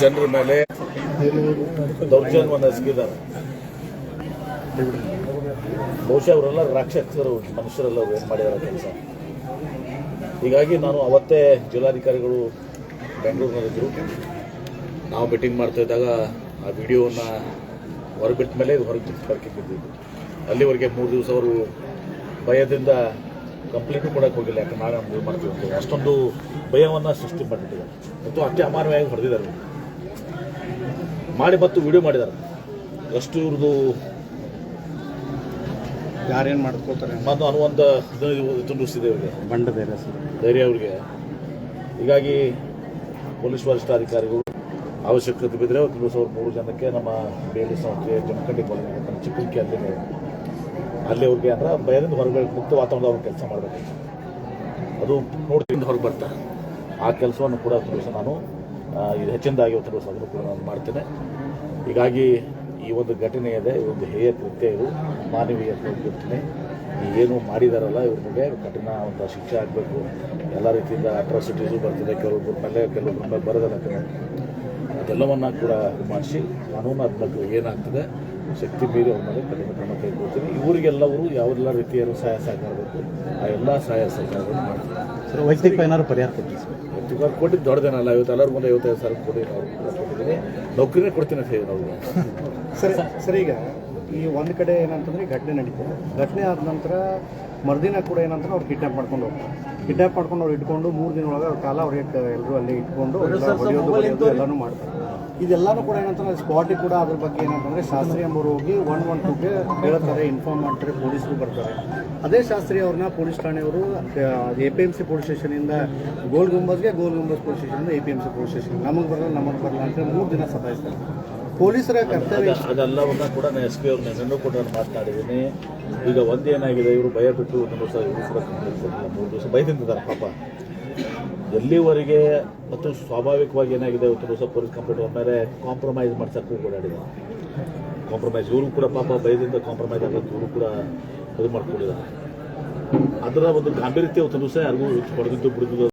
ಜನರ ಮೇಲೆ ದೌರ್ಜನ್ಯವನ್ನು ಎಸಗಿದ್ದಾರೆ. ಬಹುಶಃ ಅವರೆಲ್ಲ ರಾಕ್ಷಸರು, ಮನುಷ್ಯರೆಲ್ಲ ಏನು ಮಾಡಿದ್ದಾರೆ ಕೆಲಸ? ಹೀಗಾಗಿ ನಾನು ಅವತ್ತೇ ಜಿಲ್ಲಾಧಿಕಾರಿಗಳು ಬೆಂಗಳೂರಿನಲ್ಲಿದ್ದರು ನಾವು ಮೀಟಿಂಗ್ ಮಾಡ್ತಾ ಇದ್ದಾಗ ಆ ವಿಡಿಯೋವನ್ನು ಹೊರಬಿಟ್ಟ ಮೇಲೆ ಇದು ಹೊರಗೆ ಬಿದ್ದಿದ್ದು ಅಲ್ಲಿವರೆಗೆ ಮೂರು ದಿವಸ ಅವರು ಭಯದಿಂದ ಕಂಪ್ಲೇಂಟು ಕೊಡೋಕೆ ಹೋಗಿಲ್ಲ ಯಾಕೆ ನಾಳೆ ಮಾಡ್ತೀವಿ ಅಷ್ಟೊಂದು ಭಯವನ್ನು ಸೃಷ್ಟಿ ಮಾಡಿಬಿಟ್ಟಿದ್ದಾರೆ. ಮತ್ತು ಅಷ್ಟೇ ಅಮಾನವಾಗಿ ಹೊಡೆದಿದ್ದಾರೆ. ಮಾಡಿ ಮತ್ತು ವಿಡಿಯೋ ಮಾಡಿದ್ದಾರೆ. ಅಷ್ಟು ಇವ್ರದ್ದು ಯಾರೇನು ಮಾಡ್ಕೋತಾರೆ ಮತ್ತು ಅನ್ನುವಂಥ ತುಂಬಿಸಿದೆ ಇವರಿಗೆ. ಬಂಡ ಧೈರ್ಯ ಸರ್. ಧೈರ್ಯ ಅವರಿಗೆ. ಹೀಗಾಗಿ ಪೊಲೀಸ್ ವರಿಷ್ಠಾಧಿಕಾರಿಗಳು ಅವಶ್ಯಕತೆ ಬಿದ್ದರೆ ಒಂದು ದಿವಸ ಅವ್ರು ಮೂರು ಜನಕ್ಕೆ ನಮ್ಮ ಬೇಲಿ ಸಂಸ್ಥೆ ಜಮಖಂಡಿ ಕಾಲೋನಿ ನಮ್ಮ ಚಿಕ್ಕಂಕಿ ಅಲ್ಲಿ ಅಲ್ಲಿ ಅವ್ರಿಗೆ ಅಂದ್ರೆ ಭಯದಿಂದ ಹೊರಗೆ ಮುಕ್ತ ವಾತಾವರಣದ ಅವ್ರು ಕೆಲಸ ಮಾಡಬೇಕು. ಅದು ನೋಡ್ತಿಂದ ಹೊರಗೆ ಬರ್ತಾರೆ. ಆ ಕೆಲಸವನ್ನು ಕೂಡ ಒಂದು ನಾನು ಇದು ಹೆಚ್ಚಿನದಾಗಿ ಅದನ್ನು ಕೂಡ ನಾನು ಮಾಡ್ತೇನೆ. ಹೀಗಾಗಿ ಈ ಒಂದು ಘಟನೆ ಇದೆ, ಈ ಒಂದು ಹೇಯ ಕೃತ್ಯ ಇದು. ಮಾನವೀಯ ಈ ಏನು ಮಾಡಿದಾರಲ್ಲ, ಇವ್ರ ಕಠಿಣ ಒಂದು ಶಿಕ್ಷೆ ಆಗಬೇಕು. ಎಲ್ಲ ರೀತಿಯಿಂದ ಅಟ್ರಾಸಿಟೀಸು ಬರ್ತಿದೆ ಕೆಲವೊಬ್ಬರು ಮೇಲೆ ಕೆಲವೊಬ್ಬರ ಮೇಲೆ ಬರೋದಿಲ್ಲ ಕಡೆ ಅದೆಲ್ಲವನ್ನ ಕೂಡ ಮಾಡಿಸಿ ಕಾನೂನು ಅದಕ್ಕೆ ಏನಾಗ್ತದೆ, ಶಕ್ತಿ ಮೀರಿ ಅವ್ರ ಮೇಲೆ ಕಠಿಣ ಕ್ರಮ ಕೈಗೊಳ್ತೀನಿ. ಇವರಿಗೆಲ್ಲವರು ಯಾವೆಲ್ಲ ರೀತಿಯ ಸಹಾಯ ಸಹಕಾರ ಬೇಕು, ಆ ಎಲ್ಲ ಸಹಾಯ ಸಹಕಾರಗಳನ್ನು ಮಾಡ್ತೀವಿ ಸರ್, ವೈಯಕ್ತಿಕ ಏನಾದ್ರು ಪರಿಹಾರ ಕೊಡ್ತೀವಿ ಇವತ್ತು ಕೊಟ್ಟಿದ್ದು ದೊಡ್ಡದೇನಲ್ಲ ಇವತ್ತು ಎಲ್ಲರ ಮುಂದೆ ಐವತ್ತೈದು ಸಾವಿರ ಕೊಡಿ ಕೊಟ್ಟಿದ್ದೀನಿ. ನೌಕರಿನೇ ಕೊಡ್ತೀನಿ ಅಂತ ಹೇಳಿ ಅವ್ರಿಗೆ ಸರಿ ಸರಿ ಈಗ ಈ ಒಂದು ಕಡೆ ಏನಂತಂದ್ರೆ ಈ ಘಟನೆ ನಡೀತದೆ ಘಟನೆ ಆದ ನಂತರ ಮರುದಿನ ಕೂಡ ಏನಂತಂದ್ರೆ ಅವ್ರು ಕಿಡ್ನಾಪ್ ಮಾಡ್ಕೊಂಡು ಹೋಗ್ತಾರೆ. ಕಿಡ್ನಾಪ್ ಮಾಡ್ಕೊಂಡು ಅವ್ರು ಇಟ್ಕೊಂಡು ಮೂರು ದಿನ ಒಳಗೆ ಅವ್ರ ಕಾಲ ಅವ್ರಿಗೆ ಎಲ್ಲರೂ ಅಲ್ಲಿ ಇಟ್ಕೊಂಡು ಎಲ್ಲನೂ ಮಾಡ್ತಾರೆ. ಇದೆಲ್ಲನೂ ಕೂಡ ಏನಂತಂದ್ರೆ ಸ್ಪಾಟಿ ಕೂಡ ಅದ್ರ ಬಗ್ಗೆ ಏನಂತಂದ್ರೆ ಶಾಸ್ತ್ರಿ ಎಂಬರು ಹೋಗಿ ಒನ್ ಒನ್ ಟೂಗೆ ಹೇಳ್ತಾರೆ ಇನ್ಫಾರ್ಮ್ ಮಾಡ್ತಾರೆ, ಪೊಲೀಸರು ಬರ್ತಾರೆ. ಅದೇ ಶಾಸ್ತ್ರಿ ಅವ್ರನ್ನ police ಠಾಣೆಯವರು A P M C police ಸ್ಟೇಷನಿಂದ Gol ಗುಂಬಸ್ಗೆ Gol Gumbaz police ಸ್ಟೇಷನಿಂದ A P M C police station ನಮಗೆ ಬರಲ್ಲ ನಮಗೆ ಬರಲ್ಲ ಅಂತ ಮೂರು ದಿನ ಸತಾಯಿಸ್ತಾರೆ. ಪೊಲೀಸರ ಕರ್ತವ್ಯ ಅದ- ಅದೆಲ್ಲವನ್ನ ಕೂಡ ನಾನು ಎಸ್ ಪಿ ಅವ್ರನ್ನ ನಿನ್ನೂ ಕೂಡ ನಾನು ಮಾತನಾಡಿದ್ದೀನಿ. ಈಗ ಒಂದೇನಾಗಿದೆ, ಇವರು ಭಯ ಬಿಟ್ಟು ಒಂದು ದಿವಸ ಇವರು ಕೂಡ ಮೂರು ದಿವಸ ಪಾಪ. ಎಲ್ಲಿವರೆಗೆ ಮತ್ತು ಸ್ವಾಭಾವಿಕವಾಗಿ ಏನಾಗಿದೆ ಉತ್ತರ ಪ್ರದೇಶ ಪೊಲೀಸ್ ಕಂಪ್ಲೇಂಟ್ ಮೇಲೆ ಕಾಂಪ್ರಮೈಸ್ ಮಾಡ್ಸಕ್ಕೂ ಓಡಾಡಿದ ಕಾಂಪ್ರಮೈಸ್ ಇವರು ಕೂಡ ಪಾಪ ಭಯದಿಂದ ಕಾಂಪ್ರಮೈಸ್ ಆಗೋದು ಇವರು ಕೂಡ ಇದು ಮಾಡ್ಕೊಂಡಿದ್ದಾರೆ. ಅದರ ಒಂದು ಗಾಂಭೀರ್ಯತೆ ಉತ್ತರ ದಿವಸ ಯಾರಿಗೂ ಹೊಡೆದಿದ್ದು ಬಿಡಿದ್ದು